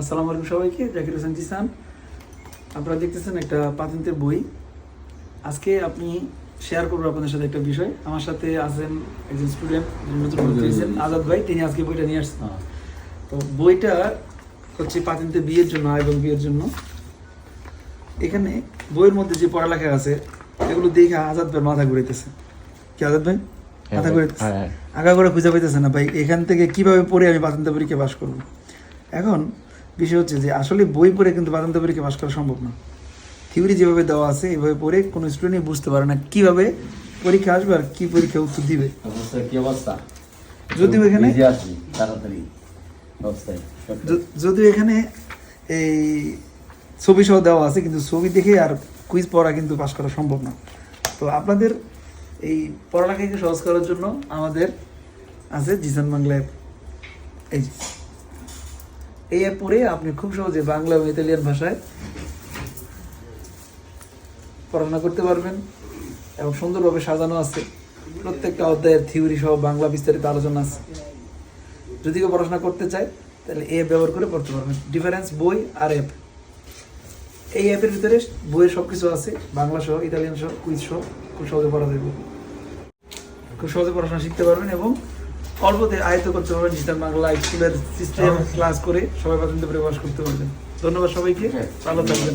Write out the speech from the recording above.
আসসালামু আলাইকুম সবাইকে জাকির হোসেন জিসান আপনারা দেখতেছেন একটা পাতেন্টের বই। আজকে আপনি শেয়ার করব আপনাদের সাথে একটা বিষয়। আমার সাথে আছেন একজন স্টুডেন্ট নতুন হয়েছেন আজাদ ভাই তিনি আজকে বইটা নিয়ে আসছেন। হ্যাঁ। তো বইটা হচ্ছে পাতেন্তে বিয়ের জন্য এবং বিয়ের জন্য। এখানে বইয়ের মধ্যে যে পড়ালেখা আছে এগুলো দেখে আজাদ ভাই মাথা ঘুরাইতেছে। কি আজাদ ভাই? মাথা ঘুরাইতেছে? হ্যাঁ, হ্যাঁ। আগা করে খুঁজে পাইতেছে না ভাই এখান থেকে কীভাবে পড়ে আমি বাতান্ত পরীক্ষা পাস করব? এখন বিষয় হচ্ছে যে আসলে বই পড়ে কিন্তু বাতান্ত পরীক্ষা পাস করা সম্ভব না। থিওরি যেভাবে দেওয়া আছে এভাবে পড়ে কোনো স্টুডেন্টই বুঝতে পারে না কীভাবে পরীক্ষা আসবে আর কি পরীক্ষা উত্তর দিবে। অবস্থা কি অবস্থা? যদিও এখানে- তাড়াতাড়ি। অবস্থায় যদিও এখানে এই ছবি সহ দেওয়া আছে কিন্তু ছবি দেখে আর কুইজ পড়া কিন্তু পাস করা সম্ভব না। তো আপনাদের এই পড়ালেখাকে সহজ করার জন্য আমাদের আছে জিসান বাংলা এই এই অ্যাপ পড়ে আপনি খুব সহজে বাংলা এবং ইতালিয়ান ভাষায় পড়াশোনা করতে পারবেন এবং সুন্দরভাবে সাজানো আছে। প্রত্যেকটা অধ্যায়ের থিওরি সহ বাংলা বিস্তারিত আলোচনা আছে। যদি কেউ পড়াশোনা করতে চায়, তাহলে এই অ্যাপ ব্যবহার করে পড়তে পারবেন। ডিফারেন্স বই আর অ্যাপ। এই অ্যাপের ভিতরে বইয়ের সব কিছু আছে, বাংলা সহ, ইতালিয়ান সহ, কুইজ সহ, খুব সহজে পড়া যাবে। খুব সহজে পড়াশোনা শিখতে পারবেন এবং অল্পতে আয়ত্ত করতে পারবেন ডিজিটাল বাংলা স্কুলের সিস্টেম ক্লাস করে সবাই পছন্দ করে বাস করতে পারবেন। ধন্যবাদ সবাইকে ভালো থাকবেন।